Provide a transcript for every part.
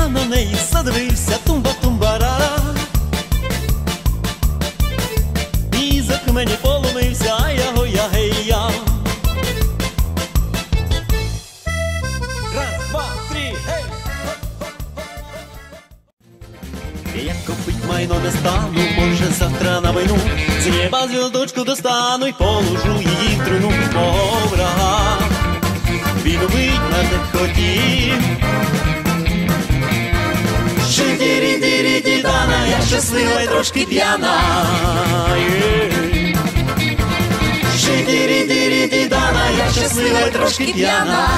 Я на неї задивився, тумба тумбарара. Язик мені поломився, а я гоя гея. Раз, два, три, гей! Як купить майно не стану, може завтра на війну З неба зв'язочку достану й положу її в труну мого врага Він убить мене хотів Шидірі-дірі-дідана, я щаслива й трошки п'яна Є. Шидірі-дірі-дідана, я щаслива й трошки п'яна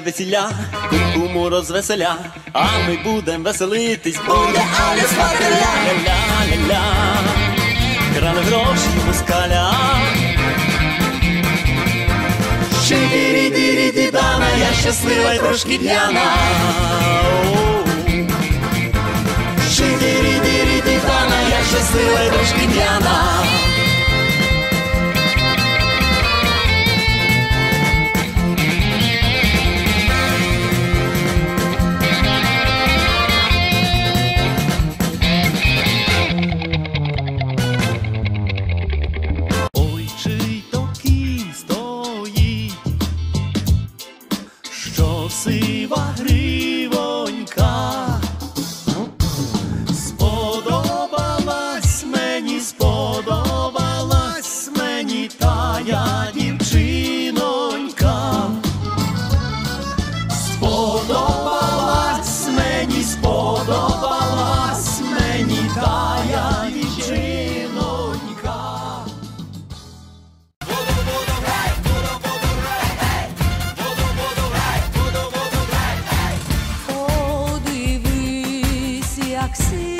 весілля, весілля, куму розвеселя, а ми будем веселитись, буде але сватиля, ля-ля-ля-ля, крали гроші москаля. Шидірі-дірі-дідана, я щаслива й трошки п'яна. Оу. Шидірі-дірі-дідана, я щаслива й трошки п'яна. See.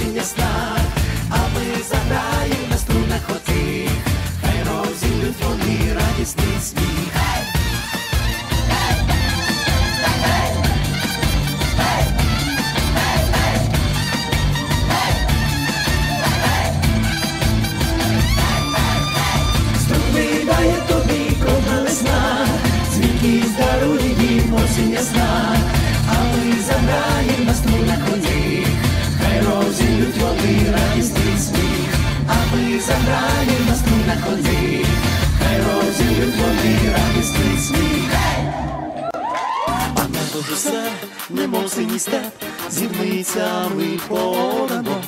Їм осінь ясна, а ми заграємо на струнах оцих, хай розілють вони радісний сміх. Здарує їм осінь ясна, а ми заграємо на все, немов синій степ, зірницями подамо.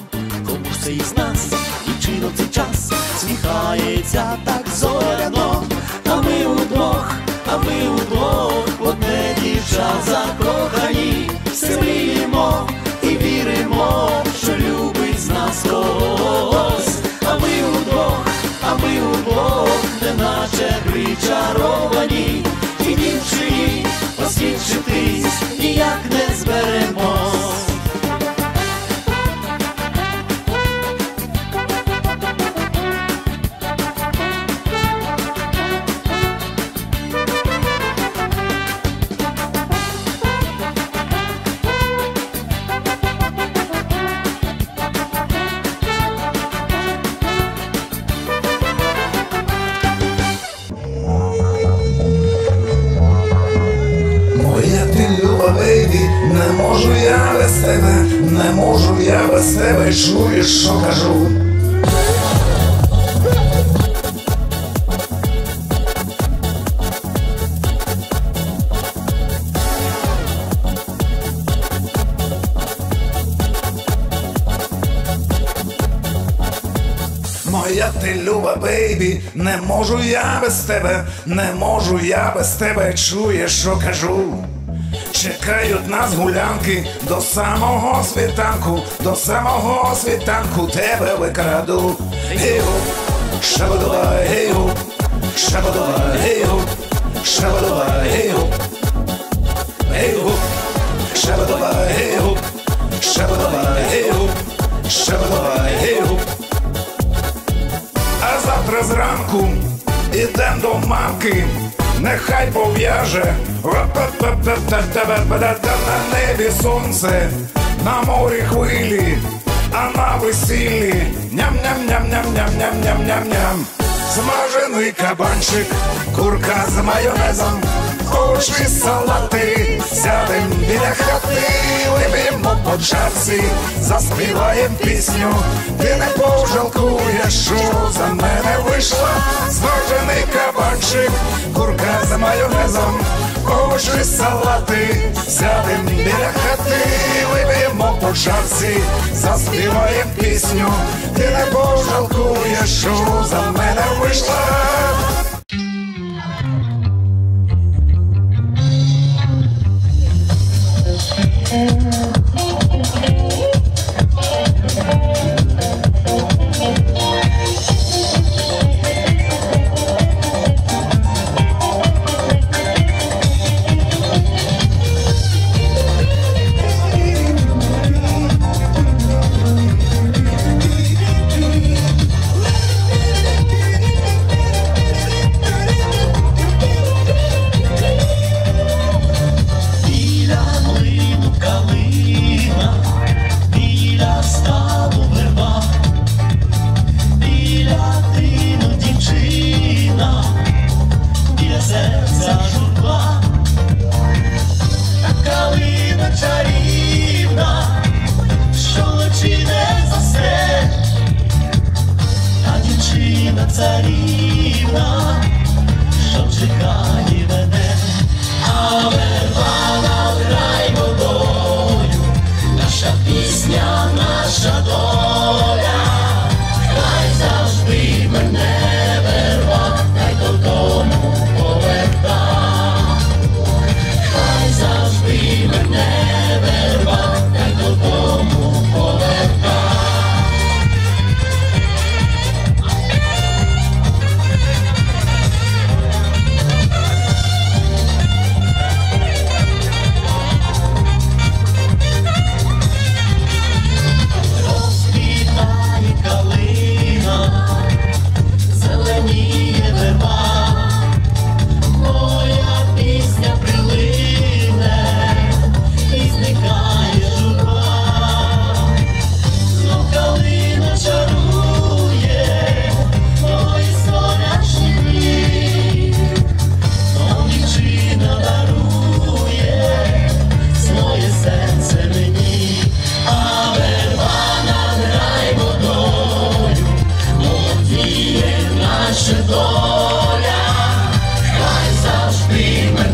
Кому ж це із нас, дівчино в цей час, сміхається так зоряно, а ми удвох, а ми удвох, одне дівча закохані, все мріємо і віримо, що любить з нас когось, а ми удвох, а ми удвох, неначе причаровані, і дівчині освідчитись чуєш, що кажу. Моя ти люба бейбі, не можу я без тебе, не можу я без тебе, чуєш, що кажу. Чекають нас гулянки до самого світанку, до самого світанку тебе викраду. Гей-го, шабадова, гей-го, шабадова, гей-го, шабадова, гей-го, гей-го, шабадова, гей-го, шабадова, гей-го, шабадова, гей-го. А завтра зранку ідем до мамки, нехай пов'яже на небі сонце, на морі хвилі, а на весіллі ням-ням-ням-ням-ням-ням-ням-ням-ням. Смажений кабанчик, курка з майонезом, очі салати, сядем біля хати, вип'ємо по чарці, заспіваєм пісню, ти не пожалкуєш, що за мене вийшла, смажений кабанчик, курка з майонезом, очі салати, сядем біля хати, вип'ємо по чарці, заспіваєм пісню, ти не пожалкуєш, що за мене вийшла. tell. Царівна, що чекає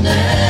there.